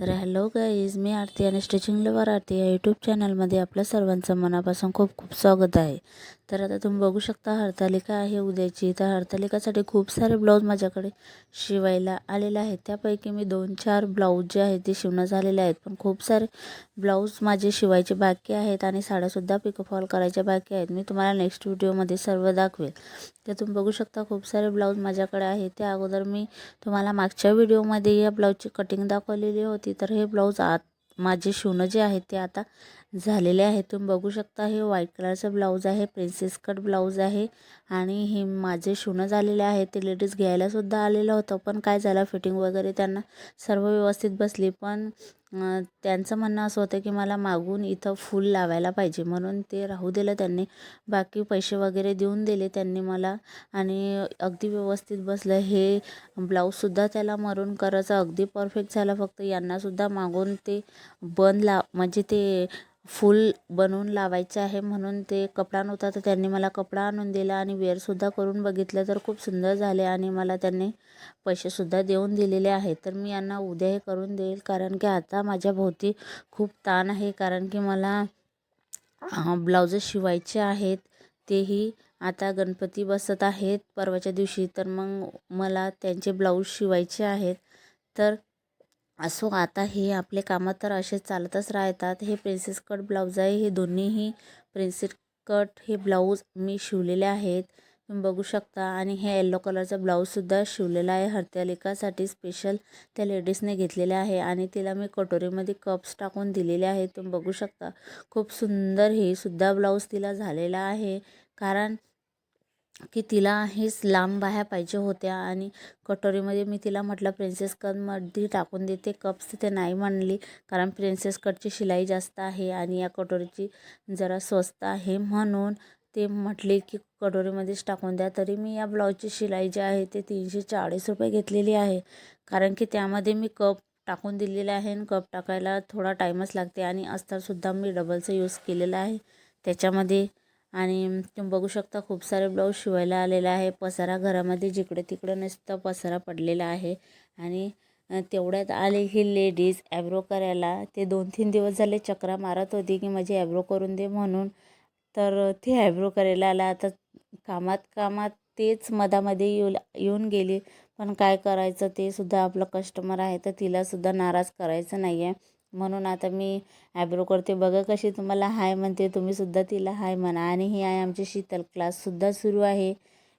तर hello guys मी आरती आणि stitching lover आरती या यूट्यूब चॅनलमध्ये आपल्या सर्वांचं मनापासून खूप खूप स्वागत आहे. तर आता तुम्ही बघू शकता हरतालिका आहे उद्याची. तर हरतालिकासाठी खूप सारे ब्लाऊज माझ्याकडे शिवायला आलेले आहेत. त्यापैकी मी दोन चार ब्लाऊज जे आहेत ते शिवणं झालेले आहेत. पण खूप सारे ब्लाऊज माझे शिवायचे बाकी आहेत आणि साड्यासुद्धा पिकफॉल करायच्या बाकी आहेत. मी तुम्हाला नेक्स्ट व्हिडिओमध्ये सर्व दाखवेल. तर तुम्ही बघू शकता खूप सारे ब्लाऊज माझ्याकडे आहे त्या अगोदर मी तुम्हाला मागच्या व्हिडिओमध्ये या ब्लाऊजची कटिंग दाखवलेली होती. तर हे ब्लाऊज आत माझे शिवणं जे आहे ते आता झालेले आहे. तुम्ही बघू शकता हे व्हाईट कलरचं ब्लाऊज आहे प्रिन्सेस कट ब्लाऊज आहे आणि हे माझे शिवणं झालेले आहे. ते लेडीज घ्यायलासुद्धा आलेलं होतं पण काय झालं फिटिंग वगैरे त्यांना सर्व व्यवस्थित बसली. पण त्यांचं म्हणणं असं होतं की मला मागून इथं फूल लावायला पाहिजे. म्हणून ते राहू दिलं त्यांनी. बाकी पैसे वगैरे देऊन दिले त्यांनी मला आणि अगदी व्यवस्थित बसलं. हे ब्लाऊजसुद्धा त्याला मरून करायचं अगदी परफेक्ट झालं. फक्त यांनासुद्धा मागून ते बंद ला म्हणजे ते फूल बनवून लावायचं आहे म्हणून ते कपडा नव्हता तर त्यांनी मला कपडा आणून दिला आणि वेअरसुद्धा करून बघितलं तर खूप सुंदर झाले आणि मला त्यांनी पैसेसुद्धा देऊन दिलेले आहेत. तर मी यांना उद्या हे करून देईल कारण की आता माझ्या भोवती खूप ताण आहे कारण की मला ब्लाऊज शिवायचे आहेत तेही आता गणपती बसत आहेत परवाच्या दिवशी तर मग मला त्यांचे ब्लाऊज शिवायचे आहेत. तर असो आता हे आपले कामं तर असे चालतच राहतात. हे प्रिन्सेस कट ब्लाऊज आहे. हे दोन्हीही प्रिन्सेस कट हे ब्लाऊज मी शिवलेले आहेत. तुम्ही बघू शकता. आणि हे येल्लो कलरचा ब्लाऊजसुद्धा शिवलेला आहे. हरत्यालिकासाठी स्पेशल त्या लेडीजने घेतलेले आहे. आणि तिला मी कटोरीमध्ये कप्स टाकून दिलेले आहेत. तुम्ही बघू शकता. खूप सुंदर हे सुद्धा ब्लाऊज तिला झालेला आहे. कारण की तिला हेच लांब बाह्या पाहिजे होत्या आणि कटोरीमध्ये मी तिला म्हटलं प्रिन्सेस कटमध्ये टाकून देते कप्स तिथे नाही म्हणली कारण प्रिन्सेस कटची शिलाई जास्त आहे आणि या कटोरीची जरा स्वस्त आहे. म्हणून ते म्हटले की कटोरीमध्येच टाकून द्या तरी मी या ब्लाऊजची शिलाई जी आहे ते तीनशे चाळीस रुपये घेतलेली आहे कारण की त्यामध्ये मी कप टाकून दिलेले आहे आणि कप टाकायला थोडा टाईमच लागते आणि अस्तरसुद्धा मी डबलचं यूज केलेलं आहे. त्याच्यामध्ये आणि तुम्ही बघू शकता खूप सारे ब्लाऊज शिवायला आलेला आहे. पसारा घरामध्ये जिकडे तिकडे नुसतं पसारा पडलेला आहे. आणि तेवढ्यात आले ही लेडीज ॲब्रो करायला. ते दोन तीन दिवस झाले चक्रा मारत होती की माझी ॲब्रो करून दे म्हणून. तर ते ॲब्रो करायला आला. आता कामात कामात तेच मधामध्ये येऊ येऊन गेली. पण काय करायचं? ते सुद्धा आपलं कस्टमर आहे तर तिलासुद्धा नाराज करायचं नाही आहे म्हणून आता मी ॲब्रो करते. बघा कशी तुम्हाला हाय म्हणते. तुम्हीसुद्धा तिला हाय म्हणा. आणि ही आहे आमची शीतल क्लाससुद्धा सुरू आहे.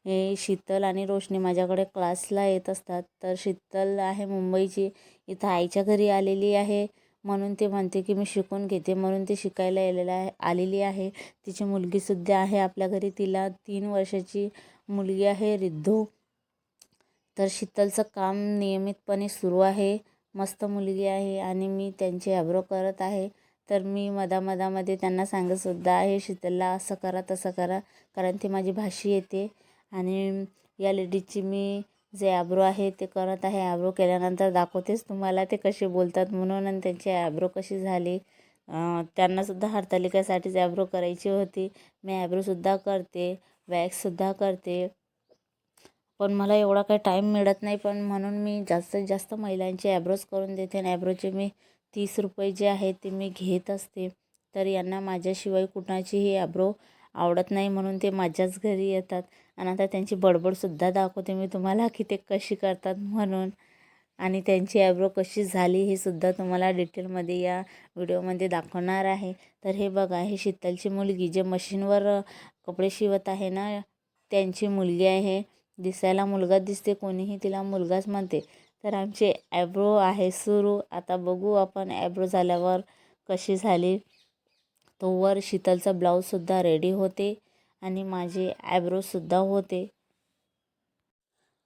हे शीतल आणि रोशनी माझ्याकडे क्लासला येत असतात. तर शीतल आहे मुंबईची. इथं आईच्या घरी आलेली आहे. म्हणून ते म्हणते की मी शिकून घेते. म्हणून ती शिकायला येलेलं आहे आलेली आहे. तिची मुलगीसुद्धा आहे आपल्या घरी. तिला तीन वर्षाची मुलगी आहे रिद्धू. तर शीतलचं काम नियमितपणे सुरू आहे. मस्त मुलगी आहे आणि मी त्यांचे ॲब्रो करत आहे. तर मी मधामधामध्ये त्यांना सांगतसुद्धा आहे शीतलला असं करा तसं करा कारण ती माझी भाषी येते. आणि या लेडीजची मी जे ॲब्रो आहे ते करत आहे. ॲब्रो केल्यानंतर दाखवतेच तुम्हाला ते कसे बोलतात म्हणून आणि त्यांची ॲब्रो कशी झाली. त्यांनासुद्धा हरतालिकासाठीच ॲब्रो करायची होती. मी ॲब्रोसुद्धा करते वॅक्ससुद्धा करते. पण मला एवढा काही टाईम मिळत नाही. पण म्हणून मी जास्तीत जास्त महिलांचे ॲब्रोज करून देते. आणि ॲब्रोचे मी तीस रुपये जे आहे ते मी घेत असते. तर यांना माझ्याशिवाय कुणाचीही ॲब्रो आवडत नाही म्हणून ते माझ्याच घरी येतात. आणि आता त्यांची बडबडसुद्धा दाखवते मी तुम्हाला की ते कशी करतात म्हणून. आणि त्यांची ॲब्रो कशी झाली हे सुद्धा तुम्हाला डिटेलमध्ये या व्हिडिओमध्ये दाखवणार आहे. तर हे बघा हे शीतलची मुलगी जे मशीनवर कपडे शिवत आहे ना त्यांची मुलगी आहे. दिसायला मुलगा दिसते कोणीही तिला मुलगाच म्हणते. तर आमचे ॲब्रो आहे सुरू. आता बघू आपण ॲब्रो झाल्यावर कशी झाली. तोवर शीतलचा ब्लाऊजसुद्धा रेडी होते आणि माझे ॲब्रोसुद्धा होते.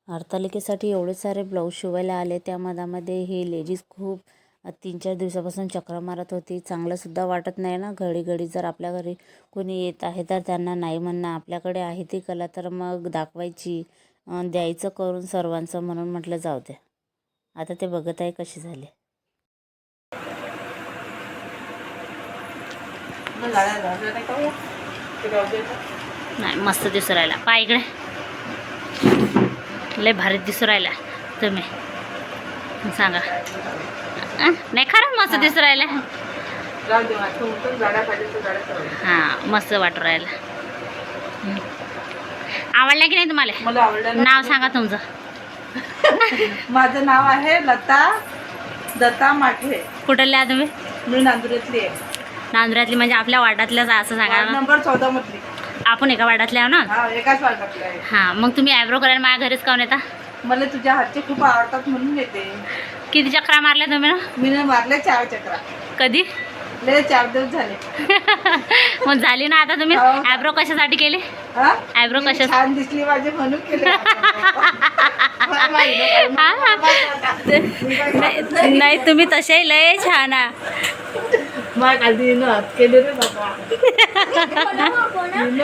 हरतालिकेसाठी एवढे सारे ब्लाऊज शिवायला आले. त्या मधामध्ये ही लेडीज खूप तीन चार दिवसापासून चक्रा मारत होती. चांगलंसुद्धा वाटत नाही ना. घडी घडी जर आपल्या घरी कोणी येत आहे तर त्यांना नाही म्हणणं. आपल्याकडे आहे ती कला तर मग दाखवायची द्यायचं करून सर्वांचं म्हणून म्हटलं जाऊ द्या आता ते बघत आहे कशी झाले. नाही मस्त दिसू राहिला. पाय इकडे. लय भारी दिसू राहिला. तुम्ही. सांगा. नाही खरंच मस्त दिसू राहिला. हां मस्त वाटू राहिला. आवडला की नाही तुम्हाला. नाव सांगा तुमचं. माझं नाव आहे लता दत्ता माठे. कुठले आहे तुम्ही? मी नांदुऱ्यातली आहे. नांदुऱ्यातली म्हणजे आपल्या वार्डातल्याच असं सांगा नंबर चौदा मधली. आपण एका वार्डातले आहो ना? हा एकाच वार्डातली हां मग तुम्ही ॲब्रो करायला माझ्या घरीच काऊन येता? मला तुझ्या हातचे खूप आवडतात म्हणून येते. किती चक्रा मारल्या तुम्ही? ना मी ना मारले चार चक्रा. कधी? लय चार दिवस झाले. मग झाली ना आता तुम्ही? हो. ॲब्रो कशासाठी केले? मी कशा- छान दिसली माझे म्हणून केले. नाही. तुम्ही तसेही लय छान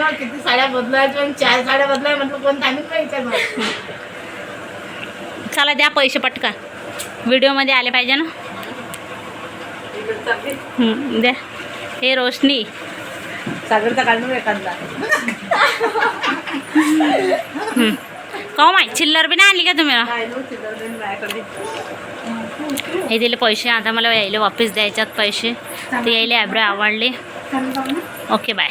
किती साड्या बदलायच्या चार साड्या बदलाय म्हटलं कोण चला द्या पैसे पटकन. व्हिडिओमध्ये आले पाहिजे ना? हं, द्या हे रोशनी. सागरचा काढून एखादा. चिल्लर बी नाही आणली का तुम्ही? हे दिले पैसे. आता मला यायला वापस द्यायच्यात पैसे. ते यायला ॲब्रो आवडले. Okay bye